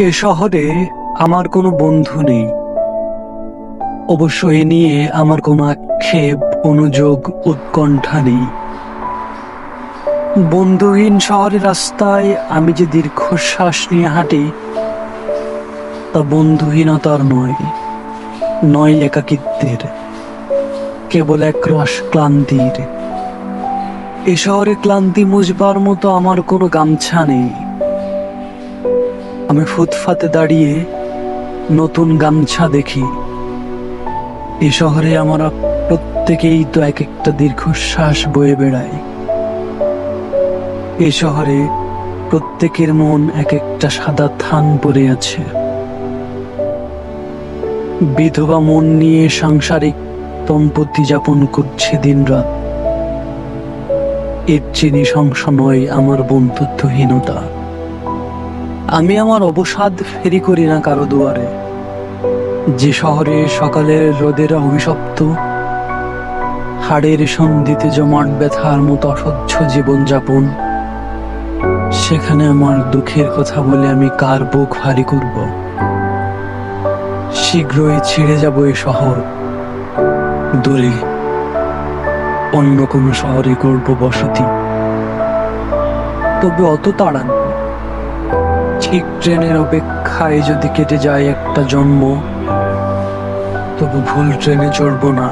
এ শহরে আমার কোনো বন্ধু নেই। অবশ্য এ নিয়ে আমার কোনো আক্ষেপ অনুযোগ উৎকণ্ঠা নেই। বন্ধুহীন শহরের রাস্তায় আমি যে দীর্ঘশ্বাস নিয়ে হাঁটি, তা বন্ধুহীনতার নয় নয় একাকিত্বের, কেবল এক রস ক্লান্তির। এ শহরে ক্লান্তি মুজবার মতো আমার কোনো গামছা নেই। আমি ফুটফাতে দাঁড়িয়ে নতুন গামছা দেখি। এ শহরে আমরা প্রত্যেকেই তো এক একটা দীর্ঘশ্বাস বয়ে বেড়ায়। এ শহরে প্রত্যেকের মন এক একটা সাদা থান পড়ে আছে। বিধবা মন নিয়ে সাংসারিক দম্পতি যাপন করছে দিনরাত। এর চেয়ে নৃশংস নয় আমার বন্ধুত্বহীনতা। আমি আমার অবসাদ ফেরি করি না কারও দুয়ারে যে শহরে সকালের রোদের অভিশপ্ত হাড়ের সন্ধিতে জমাট ব্যথার মতো অসহ্য জীবনযাপন, সেখানে আমার দুঃখের কথা বলে আমি কার বুক ভারী করব শীঘ্রই ছেড়ে যাব এই শহর, দূরে অন্য কোনো শহরে করব বসতি তবে অত তাড়া নেই। ঠিক ট্রেনের অপেক্ষায় যদি কেটে যায় একটা জন্ম তবু ভুল ট্রেনে চড়বো না।